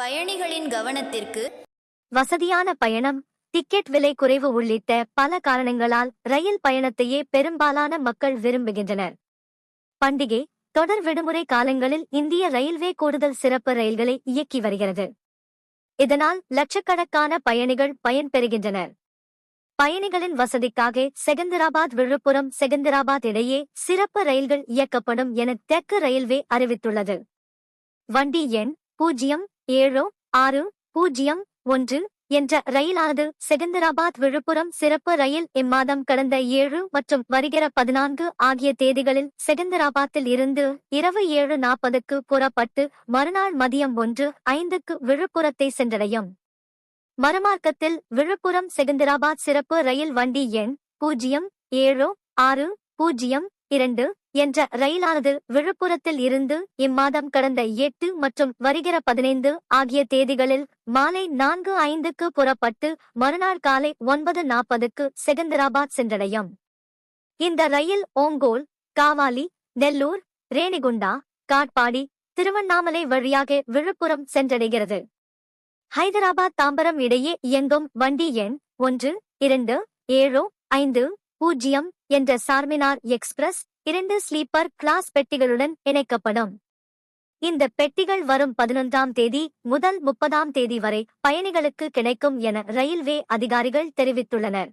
பயணிகளின் கவனத்திற்கு வசதியான பயணம் டிக்கெட் விலை குறைவு உள்ளிட்ட பல காரணங்களால் ரயில் பயணத்தையே பெரும்பாலான மக்கள் விரும்புகின்றனர். பண்டிகை தொடர் விடுமுறை காலங்களில் இந்திய ரயில்வே கூடுதல் சிறப்பு ரயில்களை இயக்கி வருகிறது. இதனால் லட்சக்கணக்கான பயணிகள் பயன்பெறுகின்றனர் பயணிகளின் வசதிக்காக செகந்திராபாத் விழுப்புரம் செகந்திராபாத் இடையே சிறப்பு ரயில்கள் இயக்கப்படும் என தெற்கு ரயில்வே அறிவித்துள்ளது. வண்டி எண் பூஜ்ஜியம் ஏழு ஆறு பூஜ்ஜியம் ஒன்று என்ற ரயிலானது செகந்தராபாத் விழுப்புரம் சிறப்பு ரயில் இம்மாதம் கடந்த ஏழு மற்றும் வருகிற பதினான்கு ஆகிய தேதிகளில் செகந்தராபாத்தில் இருந்து இரவு ஏழு நாற்பதுக்கு புறப்பட்டு மறுநாள் மதியம் ஒன்று ஐந்துக்கு விழுப்புரத்தை சென்றடையும். மறுமார்க்கத்தில் விழுப்புரம் செகந்திராபாத் சிறப்பு ரயில் வண்டி எண் பூஜ்ஜியம் ஏழு ஆறு பூஜ்ஜியம் இரண்டு என்ற ரயிலானது விழுப்புரத்தில் இருந்து இம்மாதம் கடந்த எட்டு மற்றும் வருகிற பதினைந்து ஆகிய தேதிகளில் மாலை நான்கு ஐந்துக்கு புறப்பட்டு மறுநாள் காலை ஒன்பது நாற்பதுக்கு செகந்திராபாத் சென்றடையும். இந்த ரயில் ஓங்கோல் காவாலி நெல்லூர் ரேணிகுண்டா காட்பாடி திருவண்ணாமலை வழியாக விழுப்புரம் சென்றடைகிறது. ஹைதராபாத் தாம்பரம் இடையே இயங்கும் வண்டி எண் ஒன்று இரண்டு ஏழு ஐந்து பூஜ்ஜியம் என்ற சார்மினார் எக்ஸ்பிரஸ் இரண்டு ஸ்லீப்பர் கிளாஸ் பெட்டிகளுடன் இணைக்கப்படும். இந்த பெட்டிகள் வரும் பதினொன்றாம் தேதி முதல் முப்பதாம் தேதி வரை பயணிகளுக்கு கிடைக்கும் என ரயில்வே அதிகாரிகள் தெரிவித்துள்ளனர்.